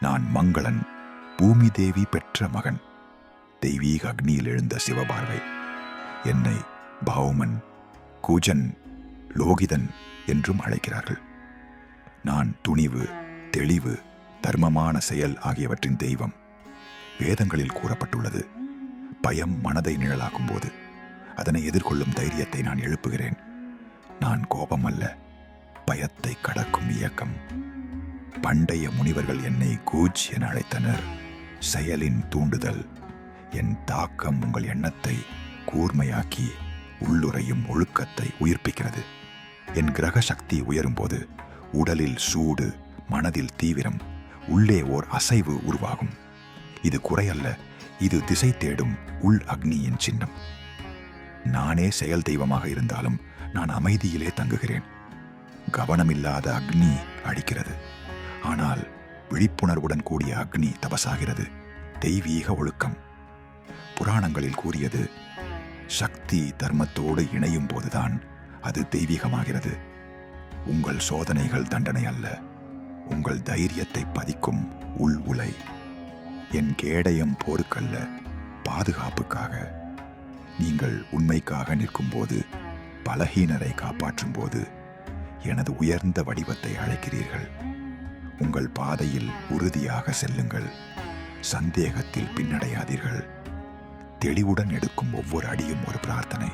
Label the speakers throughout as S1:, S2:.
S1: நான் மங்களன் பூமி தேவி பெற்ற மகன். தெய்வீக அக்னியில் எழுந்த சிவபார்வை. என்னை பௌமன் குஜன் லோகிதன் என்றும் அழைக்கிறார்கள். நான் துணிவு தெளிவு தர்மமான செயல் ஆகியவற்றின் தெய்வம். வேதங்களில் கூறப்பட்டுள்ளது. பயம் மனதை நிழலாக்கும் போது அதனை எதிர்கொள்ளும் தைரியத்தை நான் எழுப்புகிறேன். நான் கோபம் அல்ல பயத்தை கடக்கும் இயக்கம். பண்டைய முனிவர்கள் என்னை கூஜ் என அழைத்தனர். செயலின் தூண்டுதல் என் தாக்கம் உங்கள் எண்ணத்தை கூர்மையாக்கி உள்ளுரையும் ஒழுக்கத்தை உயிர்ப்பிக்கிறது. என் கிரக சக்தி உயரும்போது உடலில் சூடு மனதில் தீவிரம் உள்ளே ஓர் அசைவு உருவாகும். இது குறையல்ல இது திசை தேடும் உள் அக்னியின் சின்னம். நானே செயல் தெய்வமாக இருந்தாலும் நான் அமைதியிலே தங்குகிறேன். கவனமில்லாத அக்னி அடிக்கிறது. ஆனால் விழிப்புணர்வுடன் கூடிய அக்னி தபசாகிறது. தெய்வீக ஒழுக்கம். புராணங்களில் கூறியது சக்தி தர்மத்தோடு இணையும் போதுதான் அது தெய்வீகமாகிறது. உங்கள் சோதனைகள் தண்டனை அல்ல உங்கள் தைரியத்தை பதிக்கும் உள் உலை. என் கேடயம் போருக்கல்ல பாதுகாப்புக்காக. நீங்கள் உண்மைக்காக நிற்கும்போது பலகீனரை காப்பாற்றும் போது எனது உயர்ந்த வடிவத்தை அழைக்கிறீர்கள். உங்கள் பாதையில் உறுதியாக செல்லுங்கள். சந்தேகத்தில் பின்னடையாதீர்கள். தெளிவுடன் எடுக்கும் ஒவ்வொரு அடியும் ஒரு பிரார்த்தனை.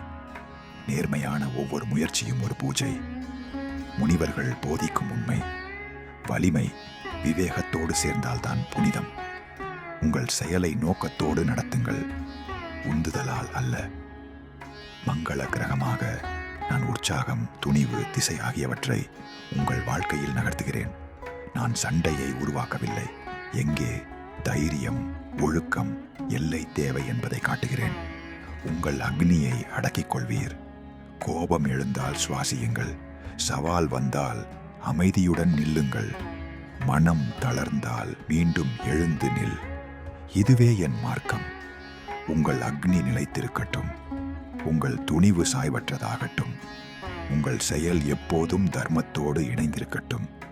S1: நேர்மையான ஒவ்வொரு முயற்சியும் ஒரு பூஜை. முனிவர்கள் போதிக்கும் உண்மை. வலிமை விவேகத்தோடு சேர்ந்தால்தான் புனிதம். உங்கள் செயலை நோக்கத்தோடு நடத்துங்கள். உந்துதலால் அல்ல. மங்கள கிரகமாக நான் உற்சாகம் துணிவு திசை ஆகியவற்றை உங்கள் வாழ்க்கையில் நகர்த்துகிறேன். நான் சண்டையை உருவாக்கவில்லை. எங்கே தைரியம் ஒழுக்கம் எல்லை தேவை என்பதை காட்டுகிறேன். உங்கள் அக்னியை அடக்கிக் கொள்வீர். கோபம் எழுந்தால் சுவாசியுங்கள். சவால் வந்தால் அமைதியுடன் நில்லுங்கள். மனம் தளர்ந்தால் மீண்டும் எழுந்து நில். இதுவே என் மார்க்கம். உங்கள் அக்னி நிலைத்திருக்கட்டும். உங்கள் துணிவு சாய்வற்றதாகட்டும். உங்கள் செயல் எப்போதும் தர்மத்தோடு இணைந்திருக்கட்டும்.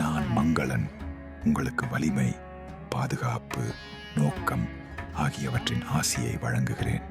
S1: நான் மங்களன். உங்களுக்கு வலிமை பாதுகாப்பு நோக்கம் ஆகியவற்றின் ஆசியை வழங்குகிறேன்.